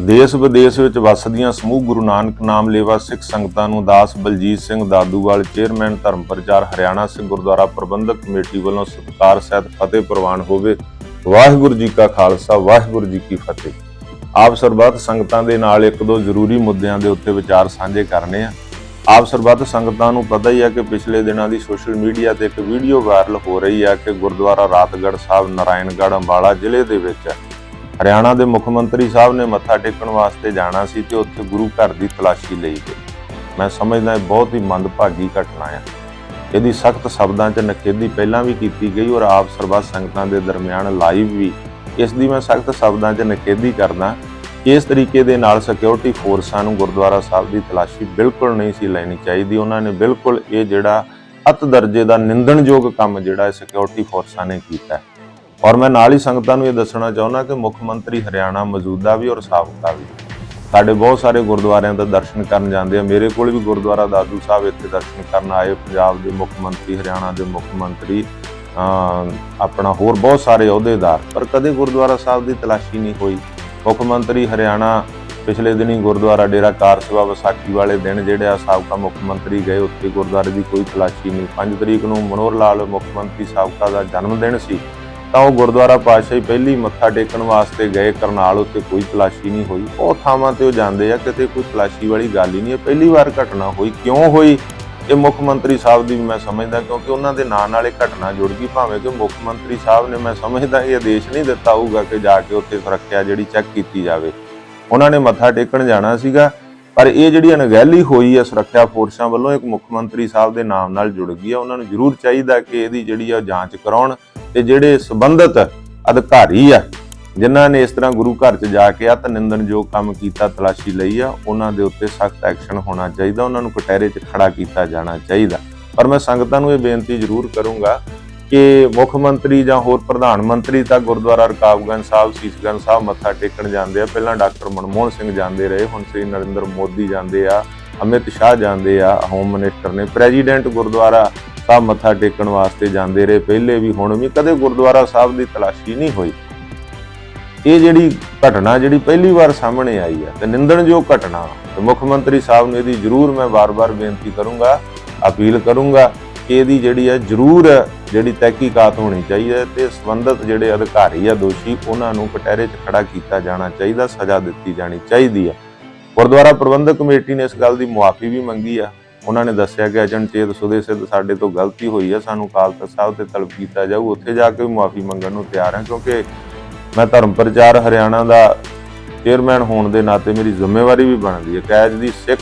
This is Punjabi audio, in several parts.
ਦੇਸ਼ ਵਿਦੇਸ਼ ਵਿੱਚ ਵੱਸਦੀਆਂ ਸਮੂਹ ਗੁਰੂ ਨਾਨਕ ਨਾਮ ਲੇਵਾ ਸਿੱਖ ਸੰਗਤਾਂ ਨੂੰ ਦਾਸ ਬਲਜੀਤ ਸਿੰਘ ਦਾਦੂਵਾਲ, ਚੇਅਰਮੈਨ ਧਰਮ ਪ੍ਰਚਾਰ ਹਰਿਆਣਾ ਸਿੰਘ ਗੁਰਦੁਆਰਾ ਪ੍ਰਬੰਧਕ ਕਮੇਟੀ ਵੱਲੋਂ ਸਤਿਕਾਰ ਸਹਿਤ ਫਤਿਹ ਪ੍ਰਵਾਨ ਹੋਵੇ। ਵਾਹਿਗੁਰੂ ਜੀ ਕਾ ਖਾਲਸਾ, ਵਾਹਿਗੁਰੂ ਜੀ ਕੀ ਫਤਿਹ। ਆਪ ਸਰਬੱਤ ਸੰਗਤਾਂ ਦੇ ਨਾਲ ਇੱਕ ਦੋ ਜ਼ਰੂਰੀ ਮੁੱਦਿਆਂ ਦੇ ਉੱਤੇ ਵਿਚਾਰ ਸਾਂਝੇ ਕਰਨੇ ਆ। ਆਪ ਸਰਬੱਤ ਸੰਗਤਾਂ ਨੂੰ ਪਤਾ ਹੀ ਹੈ ਕਿ ਪਿਛਲੇ ਦਿਨਾਂ ਦੀ ਸੋਸ਼ਲ ਮੀਡੀਆ ਤੇ ਇੱਕ ਵੀਡੀਓ ਵਾਇਰਲ ਹੋ ਰਹੀ ਹੈ ਕਿ ਗੁਰਦੁਆਰਾ ਰਾਤਗੜ੍ਹ ਸਾਹਿਬ, ਨਾਰਾਇਣਗੜ੍ਹ ਅੰਬਾਲਾ ਜ਼ਿਲ੍ਹੇ ਦੇ ਵਿੱਚ ਹਰਿਆਣਾ ਦੇ ਮੁੱਖ ਮੰਤਰੀ ਸਾਹਿਬ ਨੇ ਮੱਥਾ ਟੇਕਣ ਵਾਸਤੇ ਜਾਣਾ ਸੀ ਤੇ ਉੱਥੇ ਗੁਰੂ ਘਰ ਦੀ ਤਲਾਸ਼ੀ ਲਈ ਗਈ ਮੈਂ ਸਮਝਦਾ ਇਹ ਬਹੁਤ ਹੀ ਮੰਦਭਾਗੀ ਘਟਨਾ ਹੈ ਇਹਦੀ ਸਖਤ ਸ਼ਬਦਾਂ 'ਚ ਨਖੇਦੀ ਪਹਿਲਾਂ ਵੀ ਕੀਤੀ ਗਈ ਔਰ ਆਪ ਸਰਬੱਤ ਸੰਗਤਾਂ ਦੇ ਦਰਮਿਆਨ ਲਾਈਵ ਵੀ। ਇਸ ਦੀ ਮੈਂ ਸਖਤ ਸ਼ਬਦਾਂ 'ਚ ਨਖੇਦੀ ਕਰਦਾ ਇਸ ਤਰੀਕੇ ਦੇ ਨਾਲ ਸਿਕਿਉਰਿਟੀ ਫੋਰਸਾਂ ਨੂੰ ਗੁਰਦੁਆਰਾ ਸਾਹਿਬ ਦੀ ਤਲਾਸ਼ੀ ਬਿਲਕੁਲ ਨਹੀਂ ਸੀ ਲੈਣੀ ਚਾਹੀਦੀ। ਉਹਨਾਂ ਨੇ ਬਿਲਕੁਲ ਇਹ ਜਿਹੜਾ ਅਤ ਦਰਜੇ ਦਾ ਨਿੰਦਣਯੋਗ ਕੰਮ ਜਿਹੜਾ ਹੈ ਸਿਕਿਉਰਿਟੀ ਫੋਰਸਾਂ ਨੇ ਕੀਤਾ। ਔਰ ਮੈਂ ਨਾਲ ਹੀ ਸੰਗਤਾਂ ਨੂੰ ਇਹ ਦੱਸਣਾ ਚਾਹੁੰਦਾ ਕਿ ਮੁੱਖ ਮੰਤਰੀ ਹਰਿਆਣਾ ਮੌਜੂਦਾ ਵੀ ਔਰ ਸਾਬਕਾ ਵੀ। ਸਾਡੇ ਬਹੁਤ ਸਾਰੇ ਗੁਰਦੁਆਰਿਆਂ ਦਾ ਦਰਸ਼ਨ ਕਰਨ ਜਾਂਦੇ ਆ। ਮੇਰੇ ਕੋਲ ਵੀ ਗੁਰਦੁਆਰਾ ਦਾਦੂ ਸਾਹਿਬ ਇੱਥੇ ਦਰਸ਼ਨ ਕਰਨ ਆਏ, ਪੰਜਾਬ ਦੇ ਮੁੱਖ ਮੰਤਰੀ, ਹਰਿਆਣਾ ਦੇ ਮੁੱਖ ਮੰਤਰੀ ਆਪਣਾ ਹੋਰ ਬਹੁਤ ਸਾਰੇ ਅਹੁਦੇਦਾਰ। ਪਰ ਕਦੇ ਗੁਰਦੁਆਰਾ ਸਾਹਿਬ ਦੀ ਤਲਾਸ਼ੀ ਨਹੀਂ ਹੋਈ। ਮੁੱਖ ਮੰਤਰੀ ਹਰਿਆਣਾ ਪਿਛਲੇ ਦਿਨੀ ਗੁਰਦੁਆਰਾ ਡੇਰਾ ਕਾਰ ਸੇਵਾ ਵਿਸਾਖੀ ਵਾਲੇ ਦਿਨ ਜਿਹੜੇ ਆ ਸਾਬਕਾ ਮੁੱਖ ਮੰਤਰੀ ਗਏ, ਉੱਥੇ ਗੁਰਦੁਆਰੇ ਦੀ ਕੋਈ ਤਲਾਸ਼ੀ ਨਹੀਂ। 5 ਤਰੀਕ ਨੂੰ ਮਨੋਹਰ ਲਾਲ ਮੁੱਖ ਮੰਤਰੀ ਸਾਬਕਾ ਦਾ ਜਨਮ ਦਿਨ ਸੀ। ਤਾਂ ਉਹ ਗੁਰਦੁਆਰਾ ਪਾਤਸ਼ਾਹੀ ਪਹਿਲੀ ਮੱਥਾ ਟੇਕਣ ਵਾਸਤੇ ਗਏ, ਕਰਨਾਲ ਉੱਤੇ ਕੋਈ ਤਲਾਸ਼ੀ ਨਹੀਂ ਹੋਈ। ਉਹ ਥਾਵਾਂ ਤੇ ਉਹ ਜਾਂਦੇ ਆ, ਕਿਤੇ ਕੋਈ ਤਲਾਸ਼ੀ ਵਾਲੀ ਗੱਲ ਹੀ ਨਹੀਂ ਹੈ। ਪਹਿਲੀ ਵਾਰ ਘਟਨਾ ਹੋਈ। ਕਿਉਂ ਹੋਈ? ਇਹ ਮੁੱਖ ਮੰਤਰੀ ਸਾਹਿਬ ਦੀ ਮੈਂ ਸਮਝਦਾ, ਕਿਉਂਕਿ ਉਹਨਾਂ ਦੇ ਨਾਂ ਨਾਲ ਇਹ ਘਟਨਾ ਜੁੜ ਗਈ। ਭਾਵੇਂ ਕਿ ਮੁੱਖ ਮੰਤਰੀ ਸਾਹਿਬ ਨੇ ਮੈਂ ਸਮਝਦਾ, ਇਹ ਆਦੇਸ਼ ਨਹੀਂ ਦਿੱਤਾ ਹੋਊਗਾ ਕਿ ਜਾ ਕੇ ਉੱਥੇ ਸੁਰੱਖਿਆ ਜਿਹੜੀ ਚੈੱਕ ਕੀਤੀ ਜਾਵੇ। ਉਹਨਾਂ ਨੇ ਮੱਥਾ ਟੇਕਣ ਜਾਣਾ ਸੀਗਾ, ਪਰ ਇਹ ਜਿਹੜੀ ਅਣਗਹਿਲੀ ਹੋਈ ਹੈ ਸੁਰੱਖਿਆ ਫੋਰਸਾਂ ਵੱਲੋਂ, ਇੱਕ ਮੁੱਖ ਮੰਤਰੀ ਸਾਹਿਬ ਦੇ ਨਾਮ ਨਾਲ ਜੁੜ ਗਈ ਹੈ। ਉਹਨਾਂ ਨੂੰ ਜ਼ਰੂਰ ਚਾਹੀਦਾ ਕਿ ਇਹਦੀ ਜਿਹੜੀ ਆ ਜਾਂਚ ਕਰਾਉਣ। ਤੇ ਜਿਹੜੇ ਸੰਬੰਧਿਤ ਅਧਿਕਾਰੀ ਆ, ਜਿਨ੍ਹਾਂ ਨੇ ਇਸ ਤਰ੍ਹਾਂ ਗੁਰੂ ਘਰ 'ਚ ਜਾ ਕੇ ਅਤ ਨਿੰਦਣਯੋਗ ਕੰਮ ਕੀਤਾ, ਤਲਾਸ਼ੀ ਲਈ ਆ, ਉਹਨਾਂ ਦੇ ਉੱਤੇ ਸਖਤ ਐਕਸ਼ਨ ਹੋਣਾ ਚਾਹੀਦਾ, ਉਹਨਾਂ ਨੂੰ ਕਟਹਿਰੇ 'ਚ ਖੜਾ ਕੀਤਾ ਜਾਣਾ ਚਾਹੀਦਾ। ਪਰ ਮੈਂ ਸੰਗਤਾਂ ਨੂੰ ਇਹ ਬੇਨਤੀ ਜ਼ਰੂਰ ਕਰੂੰਗਾ ਕਿ ਮੁੱਖ ਮੰਤਰੀ ਜਾਂ ਹੋਰ ਪ੍ਰਧਾਨ ਮੰਤਰੀ ਤਾਂ ਗੁਰਦੁਆਰਾ ਰਕਾਬਗੰਜ ਸਾਹਿਬ ਸੀਸਗੰਜ ਸਾਹਿਬ ਮੱਥਾ ਟੇਕਣ ਜਾਂਦੇ ਆ। ਪਹਿਲਾਂ ਡਾਕਟਰ ਮਨਮੋਹਨ ਸਿੰਘ ਜਾਂਦੇ ਰਹੇ, ਹੁਣ ਸ੍ਰੀ ਨਰਿੰਦਰ ਮੋਦੀ ਜਾਂਦੇ ਆ, ਅਮਿਤ ਸ਼ਾਹ ਜਾਂਦੇ ਆ, ਹੋਮ ਮਿਨਿਸਟਰ ਨੇ। ਪ੍ਰੈਜ਼ੀਡੈਂਟ ਗੁਰਦੁਆਰਾ ਸਾਹਿਬ ਮੱਥਾ ਟੇਕਣ ਵਾਸਤੇ ਜਾਂਦੇ ਰਹੇ। ਪਹਿਲੇ ਵੀ ਹੁਣ ਵੀ ਕਦੇ ਗੁਰਦੁਆਰਾ ਸਾਹਿਬ ਦੀ ਤਲਾਸ਼ੀ ਨਹੀਂ ਹੋਈ। ਇਹ ਜਿਹੜੀ ਘਟਨਾ ਜਿਹੜੀ ਪਹਿਲੀ ਵਾਰ ਸਾਹਮਣੇ ਆਈ ਹੈ ਤੇ ਨਿੰਦਣਯੋਗ ਘਟਨਾ। ਤੇ ਮੁੱਖ ਮੰਤਰੀ ਸਾਹਿਬ ਨੂੰ ਇਹਦੀ ਜ਼ਰੂਰ ਮੈਂ ਵਾਰ-ਵਾਰ ਬੇਨਤੀ ਕਰੂੰਗਾ, ਅਪੀਲ ਕਰੂੰਗਾ ਕਿ ਇਹਦੀ ਜਿਹੜੀ ਹੈ ਜ਼ਰੂਰ ਜਿਹੜੀ ਤਹਿਕੀਕਾਤ ਹੋਣੀ ਚਾਹੀਦੀ ਹੈ ਤੇ ਸੰਬੰਧਿਤ ਜਿਹੜੇ ਅਧਿਕਾਰੀ ਆ, ਦੋਸ਼ੀ, ਉਹਨਾਂ ਨੂੰ ਕਟਹਿਰੇ 'ਚ ਖੜਾ ਕੀਤਾ ਜਾਣਾ ਚਾਹੀਦਾ, ਸਜ਼ਾ ਦਿੱਤੀ ਜਾਣੀ ਚਾਹੀਦੀ ਹੈ ਗੁਰਦੁਆਰਾ ਪ੍ਰਬੰਧਕ ਕਮੇਟੀ ਨੇ ਇਸ ਗੱਲ ਦੀ ਮੁਆਫੀ ਵੀ ਮੰਗੀ ਆ। ਉਹਨਾਂ ਨੇ ਦੱਸਿਆ ਕਿ ਅਜਨ ਚੇਤ ਸੁਦੇ ਸਿੱਧ ਸਾਡੇ ਤੋਂ ਗਲਤੀ ਹੋਈ ਹੈ ਸਾਨੂੰ ਅਕਾਲ ਤਖਤ ਸਾਹਿਬ ਤੇ ਤਲਬ ਕੀਤਾ ਜਾਊ, ਉੱਥੇ ਜਾ ਕੇ ਵੀ ਮੁਆਫੀ ਮੰਗਣ ਨੂੰ ਤਿਆਰ ਹਾਂ ਕਿਉਂਕਿ ਮੈਂ ਧਰਮ ਪ੍ਰਚਾਰ ਹਰਿਆਣਾ ਦਾ ਚੇਅਰਮੈਨ ਹੋਣ ਦੇ ਨਾਤੇ ਮੇਰੀ ਜ਼ਿੰਮੇਵਾਰੀ ਵੀ ਬਣਦੀ ਹੈ ਕੈਜ ਦੀ ਸਿੱਖ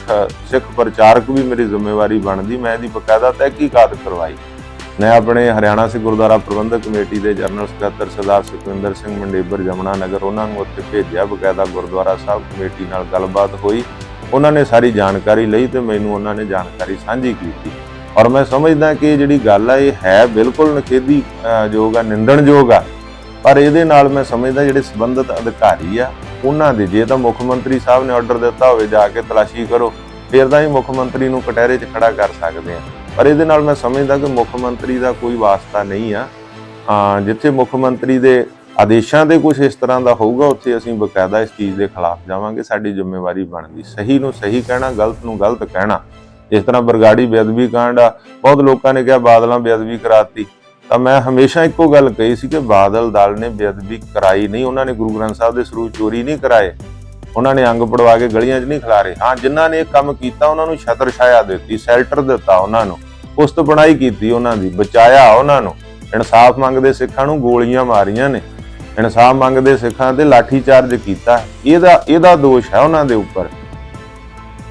ਸਿੱਖ ਪ੍ਰਚਾਰਕ ਵੀ ਮੇਰੀ ਜ਼ਿੰਮੇਵਾਰੀ ਬਣਦੀ, ਮੈਂ ਇਹਦੀ ਬਕਾਇਦਾ ਤਹਿਕੀਕਾਤ ਕਰਵਾਈ। ਮੈਂ ਆਪਣੇ ਹਰਿਆਣਾ ਸਿੱਖ ਗੁਰਦੁਆਰਾ ਪ੍ਰਬੰਧਕ ਕਮੇਟੀ ਦੇ ਜਨਰਲ ਸਕੱਤਰ ਸਰਦਾਰ ਸੁਖਵਿੰਦਰ ਸਿੰਘ ਮੰਡੇਬਰ ਜਮਨਾ ਨਗਰ ਉਹਨਾਂ ਨੂੰ ਉੱਥੇ ਭੇਜਿਆ, ਬਕਾਇਦਾ ਗੁਰਦੁਆਰਾ ਸਾਹਿਬ ਕਮੇਟੀ ਨਾਲ ਗੱਲਬਾਤ ਹੋਈ। ਉਹਨਾਂ ਨੇ ਸਾਰੀ ਜਾਣਕਾਰੀ ਲਈ ਤੇ ਮੈਨੂੰ ਉਹਨਾਂ ਨੇ ਜਾਣਕਾਰੀ ਸਾਂਝੀ ਕੀਤੀ। ਔਰ ਮੈਂ ਸਮਝਦਾ ਕਿ ਜਿਹੜੀ ਗੱਲ ਆ, ਇਹ ਹੈ ਬਿਲਕੁਲ ਨਖੇਦੀ ਯੋਗ ਆ ਨਿੰਦਣਯੋਗ ਆ। ਪਰ ਇਹਦੇ ਨਾਲ ਮੈਂ ਸਮਝਦਾ ਜਿਹੜੇ ਸੰਬੰਧਿਤ ਅਧਿਕਾਰੀ ਆ, ਉਹਨਾਂ ਦੇ, ਜੇ ਤਾਂ ਮੁੱਖ ਮੰਤਰੀ ਸਾਹਿਬ ਨੇ ਆਰਡਰ ਦਿੱਤਾ ਹੋਵੇ, ਜਾ ਕੇ ਤਲਾਸ਼ੀ ਕਰੋ, ਫਿਰ ਤਾਂ ਹੀ ਮੁੱਖ ਮੰਤਰੀ ਨੂੰ ਕਟਹਿਰੇ 'ਚ ਖੜਾ ਕਰ ਸਕਦੇ ਆ। ਪਰ ਇਹਦੇ ਨਾਲ ਮੈਂ ਸਮਝਦਾ ਕਿ ਮੁੱਖ ਮੰਤਰੀ ਦਾ ਕੋਈ ਵਾਸਤਾ ਨਹੀਂ ਆ। ਜਿੱਥੇ ਮੁੱਖ ਮੰਤਰੀ ਦੇ ਆਦੇਸ਼ਾਂ ਦੇ ਕੁਝ ਇਸ ਤਰ੍ਹਾਂ ਦਾ ਹੋਊਗਾ, ਉੱਥੇ ਅਸੀਂ ਬਕਾਇਦਾ ਇਸ ਚੀਜ਼ ਦੇ ਖਿਲਾਫ ਜਾਵਾਂਗੇ, ਸਾਡੀ ਜ਼ਿੰਮੇਵਾਰੀ ਬਣਦੀ। ਸਹੀ ਨੂੰ ਸਹੀ ਕਹਿਣਾ, ਗਲਤ ਨੂੰ ਗਲਤ ਕਹਿਣਾ। ਜਿਸ ਤਰ੍ਹਾਂ ਬਰਗਾੜੀ ਬੇਅਦਬੀ ਕਾਂਡ ਆ, ਬਹੁਤ ਲੋਕਾਂ ਨੇ ਕਿਹਾ ਬਾਦਲਾਂ ਬੇਅਦਬੀ ਕਰਾਤੀ। ਤਾਂ ਮੈਂ ਹਮੇਸ਼ਾ ਇੱਕੋ ਗੱਲ ਕਹੀ ਸੀ ਕਿ ਬਾਦਲ ਦਲ ਨੇ ਬੇਅਦਬੀ ਕਰਾਈ ਨਹੀਂ, ਉਹਨਾਂ ਨੇ ਗੁਰੂ ਗ੍ਰੰਥ ਸਾਹਿਬ ਦੇ ਸਰੂਪ ਚੋਰੀ ਨਹੀਂ ਕਰਾਏ। ਉਹਨਾਂ ਨੇ ਅੰਗ ਪੜਵਾ ਕੇ ਗਲੀਆਂ 'ਚ ਨਹੀਂ ਖਿਲਾਰੇ। ਹਾਂ, ਜਿਨ੍ਹਾਂ ਨੇ ਇਹ ਕੰਮ ਕੀਤਾ, ਉਹਨਾਂ ਨੂੰ ਛਤਰ ਛਾਇਆ ਦਿੱਤੀ, ਸ਼ੈਲਟਰ ਦਿੱਤਾ ਉਹਨਾਂ ਨੂੰ ਪੁਸਤ ਬਣਾਈ ਕੀਤੀ ਉਹਨਾਂ ਦੀ, ਬਚਾਇਆ ਉਹਨਾਂ ਨੂੰ। ਇਨਸਾਫ ਮੰਗਦੇ ਸਿੱਖਾਂ ਨੂੰ ਗੋਲੀਆਂ ਮਾਰੀਆਂ ਨੇ। ਇਨਸਾਫ ਮੰਗਦੇ ਸਿੱਖਾਂ ਤੇ ਲਾਠੀਚਾਰਜ ਕੀਤਾ ਇਹਦਾ ਇਹਦਾ ਦੋਸ਼ ਹੈ ਉਹਨਾਂ ਦੇ ਉੱਪਰ।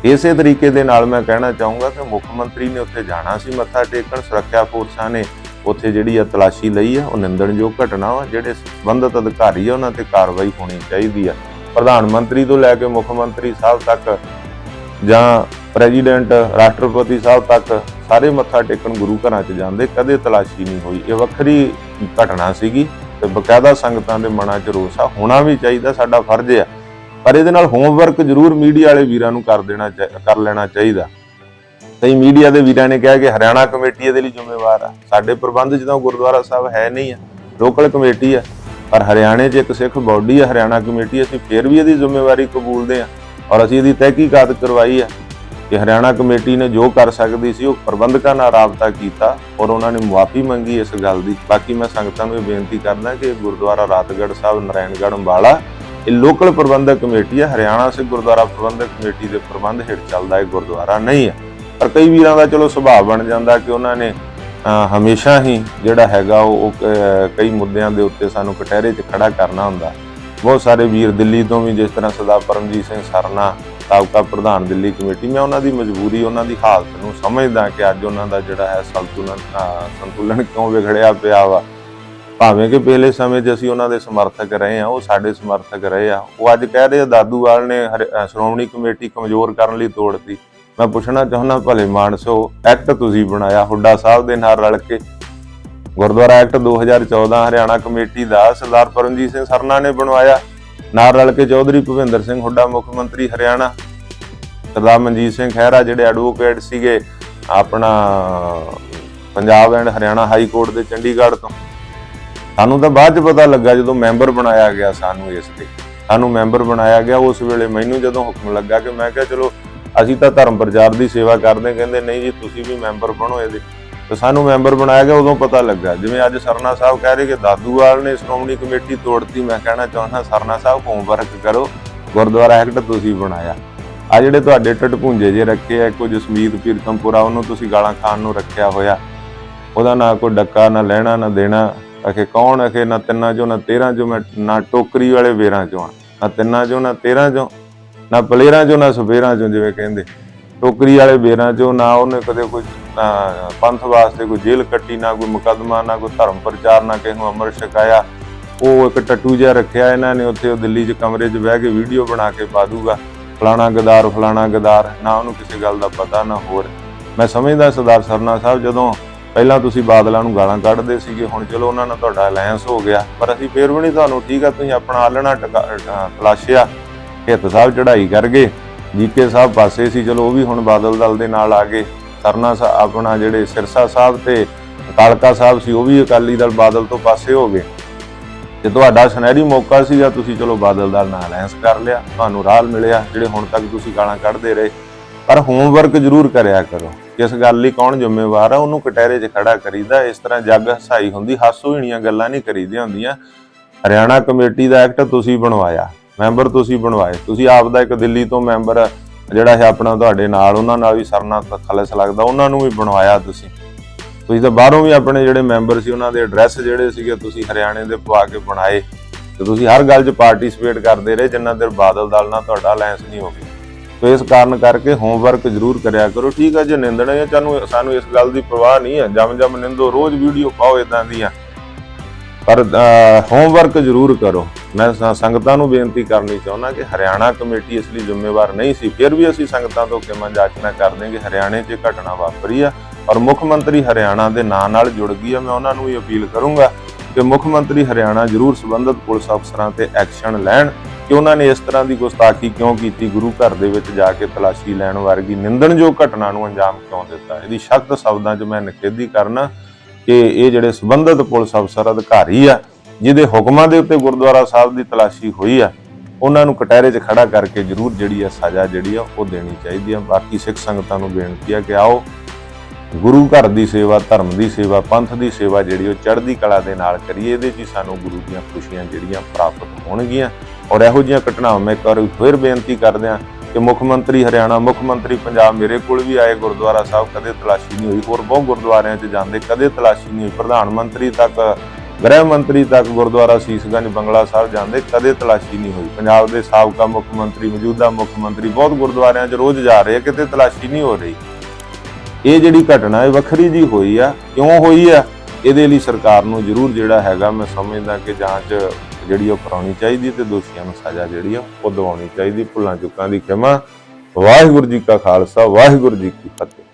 ਇਸੇ ਤਰੀਕੇ ਦੇ ਨਾਲ ਮੈਂ ਕਹਿਣਾ ਚਾਹੂੰਗਾ ਕਿ ਮੁੱਖ ਮੰਤਰੀ ਨੇ ਉੱਥੇ ਜਾਣਾ ਸੀ, ਮੱਥਾ ਟੇਕਣ। ਸੁਰੱਖਿਆ ਫੋਰਸਾਂ ਨੇ ਉੱਥੇ ਜਿਹੜੀ ਆ ਤਲਾਸ਼ੀ ਲਈ ਆ, ਉਹ ਨਿੰਦਣਯੋਗ ਘਟਨਾ ਵਾ, ਜਿਹੜੇ ਸੰਬੰਧਿਤ ਅਧਿਕਾਰੀ ਆ, ਉਹਨਾਂ ਤੇ ਕਾਰਵਾਈ ਹੋਣੀ ਚਾਹੀਦੀ ਆ। ਪ੍ਰਧਾਨ ਮੰਤਰੀ ਤੋਂ ਲੈ ਕੇ ਮੁੱਖ ਮੰਤਰੀ ਸਾਹਿਬ ਤੱਕ ਜਾਂ ਪ੍ਰੈਜ਼ੀਡੈਂਟ ਰਾਸ਼ਟਰਪਤੀ ਸਾਹਿਬ ਤੱਕ ਸਾਰੇ ਮੱਥਾ ਟੇਕਣ ਗੁਰੂ ਘਰਾਂ 'ਚ ਜਾਂਦੇ, ਕਦੇ ਤਲਾਸ਼ੀ ਨਹੀਂ ਹੋਈ। ਇਹ ਵੱਖਰੀ ਘਟਨਾ ਸੀਗੀ। ਤੇ ਬਕਾਇਦਾ ਸੰਗਤਾਂ ਦੇ ਮਨਾਂ 'ਚ ਰੋਸ ਆ, ਹੋਣਾ ਵੀ ਚਾਹੀਦਾ, ਸਾਡਾ ਫਰਜ਼ ਆ। ਪਰ ਇਹਦੇ ਨਾਲ ਹੋਮਵਰਕ ਜ਼ਰੂਰ ਮੀਡੀਆ ਵਾਲੇ ਵੀਰਾਂ ਨੂੰ ਕਰ ਦੇਣਾ ਚਾਹੀ- ਕਰ ਲੈਣਾ ਚਾਹੀਦਾ। ਕਈ ਮੀਡੀਆ ਦੇ ਵੀਰਾਂ ਨੇ ਕਿਹਾ ਕਿ ਹਰਿਆਣਾ ਕਮੇਟੀ ਇਹਦੇ ਲਈ ਜ਼ਿੰਮੇਵਾਰ ਆ। ਸਾਡੇ ਪ੍ਰਬੰਧ 'ਚ ਤਾਂ ਗੁਰਦੁਆਰਾ ਸਾਹਿਬ ਹੈ ਨਹੀਂ ਆ ਲੋਕਲ ਕਮੇਟੀ ਆ। ਪਰ ਹਰਿਆਣੇ 'ਚ ਇੱਕ ਸਿੱਖ ਬੌਡੀ ਆ, ਹਰਿਆਣਾ ਕਮੇਟੀ, ਅਸੀਂ ਫੇਰ ਵੀ ਇਹਦੀ ਜ਼ਿੰਮੇਵਾਰੀ ਕਬੂਲਦੇ ਹਾਂ ਔਰ ਅਸੀਂ ਇਹਦੀ ਤਹਿਕੀਕਾਤ ਕਰਵਾਈ ਹੈ ਕਿ ਹਰਿਆਣਾ ਕਮੇਟੀ ਨੇ ਜੋ ਕਰ ਸਕਦੀ ਸੀ ਉਹ ਪ੍ਰਬੰਧਕਾਂ ਨਾਲ ਰਾਬਤਾ ਕੀਤਾ ਔਰ ਉਹਨਾਂ ਨੇ ਮੁਆਫੀ ਮੰਗੀ ਇਸ ਗੱਲ ਦੀ। ਬਾਕੀ ਮੈਂ ਸੰਗਤਾਂ ਨੂੰ ਇਹ ਬੇਨਤੀ ਕਰਦਾ ਕਿ ਗੁਰਦੁਆਰਾ ਰਾਤਗੜ੍ਹ ਸਾਹਿਬ ਨਰਾਇਣਗੜ੍ਹ ਅੰਬਾਲਾ, ਇਹ ਲੋਕਲ ਪ੍ਰਬੰਧਕ ਕਮੇਟੀ ਹੈ। ਹਰਿਆਣਾ ਸਿੱਖ ਗੁਰਦੁਆਰਾ ਪ੍ਰਬੰਧਕ ਕਮੇਟੀ ਦੇ ਪ੍ਰਬੰਧ ਹੇਠ ਚੱਲਦਾ ਇਹ ਗੁਰਦੁਆਰਾ ਨਹੀਂ ਹੈ। ਪਰ ਕਈ ਵੀਰਾਂ ਦਾ ਚਲੋ ਸੁਭਾਅ ਬਣ ਜਾਂਦਾ ਕਿ ਉਹਨਾਂ ਨੇ ਹਮੇਸ਼ਾ ਹੀ ਜਿਹੜਾ ਹੈਗਾ ਉਹ ਕਈ ਮੁੱਦਿਆਂ ਦੇ ਉੱਤੇ ਸਾਨੂੰ ਕਟਹਿਰੇ 'ਚ ਖੜਾ ਕਰਨਾ ਹੁੰਦਾ। ਬਹੁਤ ਸਾਰੇ ਵੀਰ ਦਿੱਲੀ ਤੋਂ ਵੀ ਜਿਸ ਤਰ੍ਹਾਂ ਸਰਦਾਰ ਪਰਮਜੀਤ ਸਿੰਘ ਸਰਨਾ ਸਾਬਕਾ ਪ੍ਰਧਾਨ ਦਿੱਲੀ ਕਮੇਟੀ, ਮੈਂ ਉਹਨਾਂ ਦੀ ਮਜਬੂਰੀ, ਉਹਨਾਂ ਦੀ ਹਾਲਤ ਨੂੰ ਸਮਝਦਾ ਕਿ ਅੱਜ ਉਹਨਾਂ ਦਾ ਜਿਹੜਾ ਹੈ ਸੰਤੁਲਨ ਸੰਤੁਲਨ ਕਿਉਂ ਵਿਗੜਿਆ ਪਿਆ ਵਾ? ਭਾਵੇਂ ਕਿ ਪਹਿਲੇ ਸਮੇਂ 'ਚ ਅਸੀਂ ਉਹਨਾਂ ਦੇ ਸਮਰਥਕ ਰਹੇ ਆ ਉਹ ਸਾਡੇ ਸਮਰਥਕ ਰਹੇ ਆ। ਉਹ ਅੱਜ ਕਹਿ ਰਹੇ ਆ ਦਾਦੂਵਾਲ ਨੇ ਹਰ- ਸ਼੍ਰੋਮਣੀ ਕਮੇਟੀ ਕਮਜ਼ੋਰ ਕਰਨ ਲਈ ਤੋੜਤੀ। ਮੈਂ ਪੁੱਛਣਾ ਚਾਹੁੰਦਾ, ਭਲੇ ਮਾਨਸੋ, ਐਕਟ ਤੁਸੀਂ ਬਣਾਇਆ, ਹੁੱਡਾ ਸਾਹਿਬ ਦੇ ਨਾਲ ਰਲ ਕੇ? ਗੁਰਦੁਆਰਾ ਐਕਟ 2014 ਹਰਿਆਣਾ ਕਮੇਟੀ ਦਾ ਸਰਦਾਰ ਪਰਮਜੀਤ ਸਿੰਘ ਸਰਨਾ ਨੇ ਬਣਵਾਇਆ। ਨਾਲ ਰਲ ਕੇ ਚੌਧਰੀ ਭੁਪਿੰਦਰ ਸਿੰਘ ਹੁੱਡਾ, ਮੁੱਖ ਮੰਤਰੀ ਹਰਿਆਣਾ, ਸਰਦਾਰ ਮਨਜੀਤ ਸਿੰਘ ਖਹਿਰਾ ਜਿਹੜੇ ਐਡਵੋਕੇਟ ਸੀਗੇ, ਆਪਣਾ Punjab and Haryana high court ਦੇ ਚੰਡੀਗੜ੍ਹ ਤੋਂ। ਸਾਨੂੰ ਤਾਂ ਬਾਅਦ ਚ ਪਤਾ ਲੱਗਾ ਜਦੋਂ ਮੈਂਬਰ ਬਣਾਇਆ ਗਿਆ ਸਾਨੂੰ ਇਸ ਦੇ ਸਾਨੂੰ ਮੈਂਬਰ ਬਣਾਇਆ ਗਿਆ, ਉਸ ਵੇਲੇ ਮੈਨੂੰ ਜਦੋਂ ਹੁਕਮ ਲੱਗਾ ਕਿ ਮੈਂ ਕਿਹਾ, ਚਲੋ, ਅਸੀਂ ਤਾਂ ਧਰਮ ਪ੍ਰਚਾਰ ਦੀ ਸੇਵਾ ਕਰਦੇ ਕਹਿੰਦੇ, ਨਹੀਂ ਜੀ, ਤੁਸੀਂ ਵੀ ਮੈਂਬਰ ਬਣੋ ਇਹਦੇ। ਤੇ ਸਾਨੂੰ ਮੈਂਬਰ ਬਣਾਇਆ ਗਿਆ, ਉਦੋਂ ਪਤਾ ਲੱਗਾ ਜਿਵੇਂ ਅੱਜ ਸਰਨਾ ਸਾਹਿਬ ਕਹਿ ਰਹੇ ਕਿ ਦਾਦੂਵਾਲ ਨੇ ਸ਼੍ਰੋਮਣੀ ਕਮੇਟੀ ਤੋੜਤੀ, ਮੈਂ ਕਹਿਣਾ ਚਾਹੁੰਦਾ ਸਰਨਾ ਸਾਹਿਬ ਹੋਮਵਰਕ ਕਰੋ। ਗੁਰਦੁਆਰਾ ਐਕਟ ਤੁਸੀਂ ਬਣਾਇਆ। ਆ ਜਿਹੜੇ ਤੁਹਾਡੇ ਟਟਪੁੰਜੇ ਜੇ ਰੱਖੇ ਆ, ਕੁਝ ਸਮੀਤ ਪੀਰਤਮਪੁਰਾ ਉਹਨੂੰ ਤੁਸੀਂ ਗਾਲਾਂ ਖਾਣ ਨੂੰ ਰੱਖਿਆ ਹੋਇਆ। ਉਹਦਾ ਨਾ ਕੋਈ ਡੱਕਾ, ਨਾ ਲੈਣਾ, ਨਾ ਦੇਣਾ। ਅਖੇ ਕੌਣ? ਅਖੇ ਨਾ ਤਿੰਨਾਂ ਚੋਂ, ਨਾ 13 ਚੋਂ, ਮੈਂ ਨਾ ਟੋਕਰੀ ਵਾਲੇ ਵੇਰਾਂ ਚੋਂ ਆ। ਨਾ ਤਿੰਨਾਂ ਚੋਂ, ਨਾ 13 ਚੋਂ, ਨਾ ਪਲੇਰਾਂ ਚੋਂ, ਨਾ ਸਫੇਰਾਂ ਚੋਂ, ਜਿਵੇਂ ਕਹਿੰਦੇ। ਟੋਕਰੀ ਵਾਲੇ ਵੇਰਾਂ ਚੋਂ ਨਾ ਉਹਨੇ ਕਦੇ ਕੋਈ ਅਹ, ਪੰਥ ਵਾਸਤੇ ਕੋਈ ਜੇਲ੍ਹ ਕੱਟੀ ਨਾ ਕੋਈ ਮੁਕੱਦਮਾ ਨਾ ਕੋਈ ਧਰਮ ਪ੍ਰਚਾਰ ਨਾ ਕਿਸੇ ਨੂੰ ਅੰਮ੍ਰਿਤ ਛਕਾਇਆ। ਉਹ ਇੱਕ ਟੱਟੂ ਜਿਹਾ ਰੱਖਿਆ ਇਹਨਾਂ ਨੇ ਉੱਥੇ ਉਹ ਦਿੱਲੀ 'ਚ ਕਮਰੇ 'ਚ ਬਹਿ ਕੇ ਵੀਡੀਓ ਬਣਾ ਕੇ ਪਾ ਦੂਗਾ। ਫਲਾਣਾ ਗਦਾਰ ਫਲਾਣਾ ਗਦਾਰ ਨਾ ਉਹਨੂੰ ਕਿਸੇ ਗੱਲ ਦਾ ਪਤਾ ਨਾ ਹੋਰ। ਮੈਂ ਸਮਝਦਾ ਸਰਦਾਰ ਸਰਨਾ ਸਾਹਿਬ ਜਦੋਂ ਪਹਿਲਾਂ ਤੁਸੀਂ ਬਾਦਲਾਂ ਨੂੰ ਗਾਲਾਂ ਕੱਢਦੇ ਸੀਗੇ ਹੁਣ ਚਲੋ ਉਹਨਾਂ ਨਾਲ ਤੁਹਾਡਾ ਅਲਾਈਅੰਸ ਹੋ ਗਿਆ। ਪਰ ਅਸੀਂ ਫੇਰ ਵੀ ਨਹੀਂ ਤੁਹਾਨੂੰ ਠੀਕ ਆ ਤੁਸੀਂ ਆਪਣਾ ਆਲਣਾ ਟਕਾ- ਤਲਾਸ਼ਿਆ ਹਿੱਤ ਸਾਹਿਬ ਚੜ੍ਹਾਈ ਕਰ ਗਏ। ਜੀਕੇ ਸਾਹਿਬ ਪਾਸੇ ਸੀ, ਚਲੋ ਉਹ ਵੀ ਹੁਣ ਬਾਦਲ ਦਲ ਦੇ ਨਾਲ ਆ ਗਏ। ਸਰਨਾ ਆਪਣਾ ਜਿਹੜੇ ਸਿਰਸਾ ਸਾਹਿਬ ਤੇ ਕਾਲਕਾ ਸਾਹਿਬ ਸੀ, ਉਹ ਵੀ ਅਕਾਲੀ ਦਲ ਬਾਦਲ ਤੋਂ ਪਾਸੇ ਹੋ ਗਏ। ਤੇ ਤੁਹਾਡਾ ਸੁਨਹਿਰੀ ਮੌਕਾ ਸੀਗਾ, ਤੁਸੀਂ ਚਲੋ ਬਾਦਲ ਦਲ ਨਾਲ ਅਲਾਈਅੰਸ ਕਰ ਲਿਆ, ਤੁਹਾਨੂੰ ਰਾਹ ਮਿਲਿਆ, ਜਿਹੜੇ ਹੁਣ ਤੱਕ ਤੁਸੀਂ ਗਾਲਾਂ ਕੱਢਦੇ ਰਹੇ। ਪਰ ਹੋਮਵਰਕ ਜ਼ਰੂਰ ਕਰਿਆ ਕਰੋ ਕਿਸ ਗੱਲ ਲਈ ਕੌਣ ਜ਼ਿੰਮੇਵਾਰ ਆ, ਉਹਨੂੰ ਕਟਹਿਰੇ 'ਚ ਖੜਾ ਕਰੀਦਾ, ਇਸ ਤਰ੍ਹਾਂ ਜੱਗ ਹਸਾਈ ਹੁੰਦੀ ਹਾਸੋ ਹੀਣੀਆਂ ਗੱਲਾਂ ਨਹੀਂ ਕਰੀਦੀਆਂ ਹੁੰਦੀਆਂ। ਹਰਿਆਣਾ ਕਮੇਟੀ ਦਾ ਐਕਟ ਤੁਸੀਂ ਬਣਵਾਇਆ। ਮੈਂਬਰ ਤੁਸੀਂ ਬਣਵਾਏ। ਤੁਸੀਂ ਆਪ ਦਾ ਇੱਕ ਦਿੱਲੀ ਤੋਂ ਮੈਂਬਰ ਜਿਹੜਾ ਹੈ ਆਪਣਾ ਤੁਹਾਡੇ ਨਾਲ, ਉਹਨਾਂ ਨਾਲ ਵੀ ਸਰਨਾ ਖਲਸ ਲੱਗਦਾ। ਉਹਨਾਂ ਨੂੰ ਵੀ ਬਣਵਾਇਆ ਤੁਸੀਂ। ਤੁਸੀਂ ਤਾਂ ਬਾਹਰੋਂ ਵੀ ਆਪਣੇ ਜਿਹੜੇ ਮੈਂਬਰ ਸੀ, ਉਹਨਾਂ ਦੇ ਐਡਰੈਸ ਜਿਹੜੇ ਸੀਗੇ ਤੁਸੀਂ ਹਰਿਆਣੇ ਦੇ ਪਵਾ ਕੇ ਬਣਾਏ। ਤੇ ਤੁਸੀਂ ਹਰ ਗੱਲ 'ਚ ਪਾਰਟਿਸਿਪੇਟ ਕਰਦੇ ਰਹੇ, ਜਿੰਨਾ ਦੇਰ ਬਾਦਲ ਦਲ ਨਾਲ ਤੁਹਾਡਾ ਅਲਾਈਅੰਸ ਨਹੀਂ ਹੋ ਗਿਆ। ਤੋ ਇਸ ਕਾਰਨ ਕਰਕੇ ਹੋਮਵਰਕ ਜ਼ਰੂਰ ਕਰਿਆ ਕਰੋ। ਠੀਕ ਹੈ ਜੇ, ਨਿੰਦਣੇ ਆ। ਚਾਨੂੰ ਸਾਨੂੰ ਇਸ ਗੱਲ ਦੀ ਪਰਵਾਹ ਨਹੀਂ ਹੈ। ਜਮ ਜਮ ਨਿੰਦੋ, ਰੋਜ਼ ਵੀਡੀਓ ਪਾਓ ਇਦਾਂ ਦੀਆਂ। ਪਰ ਹੋਮਵਰਕ ਜ਼ਰੂਰ ਕਰੋ। ਮੈਂ ਸੰਗਤਾਂ ਨੂੰ ਬੇਨਤੀ ਕਰਨੀ ਚਾਹੁੰਦਾ ਕਿ ਹਰਿਆਣਾ ਕਮੇਟੀ ਇਸ ਲਈ ਜ਼ਿੰਮੇਵਾਰ ਨਹੀਂ ਸੀ। ਫਿਰ ਵੀ ਅਸੀਂ ਸੰਗਤਾਂ ਤੋਂ ਕਿਵੇਂ ਜਾਚਨਾ ਕਰਦੇ ਕਿ ਹਰਿਆਣੇ 'ਚ ਇਹ ਘਟਨਾ ਵਾਪਰੀ ਆ ਔਰ ਮੁੱਖ ਮੰਤਰੀ ਹਰਿਆਣਾ ਦੇ ਨਾਂ ਨਾਲ ਜੁੜ ਗਈ ਆ। ਮੈਂ ਉਹਨਾਂ ਨੂੰ ਵੀ ਅਪੀਲ ਕਰੂੰਗਾ ਕਿ ਮੁੱਖ ਮੰਤਰੀ ਹਰਿਆਣਾ ਜ਼ਰੂਰ ਸੰਬੰਧਿਤ ਪੁਲਿਸ ਅਫਸਰਾਂ ਤੇ ਐਕਸ਼ਨ ਲੈਣ ਕਿ ਉਹਨਾਂ ਨੇ ਇਸ ਤਰ੍ਹਾਂ ਦੀ ਗੁਸਤਾਖੀ ਕਿਉਂ ਕੀਤੀ? ਗੁਰੂ ਘਰ ਦੇ ਵਿੱਚ ਜਾ ਕੇ ਤਲਾਸ਼ੀ ਲੈਣ ਵਰਗੀ ਨਿੰਦਣਯੋਗ ਘਟਨਾ ਨੂੰ ਅੰਜਾਮ ਕਿਉਂ ਦਿੱਤਾ? ਇਹਦੀ ਸਖਤ ਸ਼ਬਦਾਂ 'ਚ ਮੈਂ ਨਿਖੇਧੀ ਕਰਨਾ ਕਿ ਇਹ ਜਿਹੜੇ ਸੰਬੰਧਿਤ ਪੁਲਿਸ ਅਫਸਰ ਅਧਿਕਾਰੀ ਆ, ਜਿਹਦੇ ਹੁਕਮਾਂ ਦੇ ਉੱਤੇ ਗੁਰਦੁਆਰਾ ਸਾਹਿਬ ਦੀ ਤਲਾਸ਼ੀ ਹੋਈ ਆ, ਉਹਨਾਂ ਨੂੰ ਕਟਹਿਰੇ 'ਚ ਖੜਾ ਕਰਕੇ ਜ਼ਰੂਰ ਜਿਹੜੀ ਆ ਸਜ਼ਾ ਜਿਹੜੀ ਆ ਉਹ ਦੇਣੀ ਚਾਹੀਦੀ ਆ। ਬਾਕੀ ਸਿੱਖ ਸੰਗਤਾਂ ਨੂੰ ਬੇਨਤੀ ਆ ਕਿ ਆਓ, ਗੁਰੂ ਘਰ ਦੀ ਸੇਵਾ, ਧਰਮ ਦੀ ਸੇਵਾ, ਪੰਥ ਦੀ ਸੇਵਾ ਜਿਹੜੀ ਉਹ ਚੜ੍ਹਦੀ ਕਲਾ ਦੇ ਨਾਲ ਕਰੀਏ, ਇਹਦੇ 'ਚ ਹੀ ਸਾਨੂੰ ਗੁਰੂ ਦੀਆਂ ਖੁਸ਼ੀਆਂ ਜਿਹੜੀਆਂ ਪ੍ਰਾਪਤ ਹੋਣਗੀਆਂ। ਔਰ ਇਹੋ ਜਿਹੀਆਂ ਘਟਨਾਵਾਂ ਮੈਂ ਇੱਕ ਵਾਰ ਫਿਰ ਬੇਨਤੀ ਕਰਦੇ ਹਾਂ ਕਿ ਮੁੱਖ ਮੰਤਰੀ ਹਰਿਆਣਾ, ਮੁੱਖ ਮੰਤਰੀ ਪੰਜਾਬ ਮੇਰੇ ਕੋਲ ਵੀ ਆਏ, ਗੁਰਦੁਆਰਾ ਸਾਹਿਬ ਕਦੇ ਤਲਾਸ਼ੀ ਨਹੀਂ ਹੋਈ। ਹੋਰ ਬਹੁਤ ਗੁਰਦੁਆਰਿਆਂ 'ਚ ਜਾਂਦੇ, ਕਦੇ ਤਲਾਸ਼ੀ ਨਹੀਂ ਹੋਈ। ਪ੍ਰਧਾਨ ਮੰਤਰੀ ਤੱਕ, ਗ੍ਰਹਿ ਮੰਤਰੀ ਤੱਕ ਗੁਰਦੁਆਰਾ ਸੀਸਗੰਜ, ਬੰਗਲਾ ਸਾਹਿਬ ਜਾਂਦੇ, ਕਦੇ ਤਲਾਸ਼ੀ ਨਹੀਂ ਹੋਈ। ਪੰਜਾਬ ਦੇ ਸਾਬਕਾ ਮੁੱਖ ਮੰਤਰੀ, ਮੌਜੂਦਾ ਮੁੱਖ ਮੰਤਰੀ ਬਹੁਤ ਗੁਰਦੁਆਰਿਆਂ 'ਚ ਰੋਜ਼ ਜਾ ਰਹੇ ਆ, ਕਿਤੇ ਤਲਾਸ਼ੀ ਨਹੀਂ ਹੋ ਰਹੀ। ਇਹ ਜਿਹੜੀ ਘਟਨਾ ਇਹ ਵੱਖਰੀ ਜੀ ਹੋਈ ਆ, ਕਿਉਂ ਹੋਈ ਆ? ਇਹਦੇ ਲਈ ਸਰਕਾਰ ਨੂੰ ਜ਼ਰੂਰ ਜਿਹੜਾ ਹੈਗਾ ਮੈਂ ਸਮਝਦਾ ਕਿ ਜਾਂਚ ਜਿਹੜੀ ਉਹ ਕਰਾਉਣੀ ਚਾਹੀਦੀ ਤੇ ਦੋਸ਼ੀਆਂ ਨੂੰ ਸਜ਼ਾ ਜਿਹੜੀ ਆ ਉਹ ਦਿਵਾਉਣੀ ਚਾਹੀਦੀ। ਭੁੱਲਾਂ ਚੁੱਕਾਂ ਦੀ ਖਿਮਾ। ਵਾਹਿਗੁਰੂ ਜੀ ਕਾ ਖਾਲਸਾ, ਵਾਹਿਗੁਰੂ ਜੀ ਕੀ ਫਤਿਹ।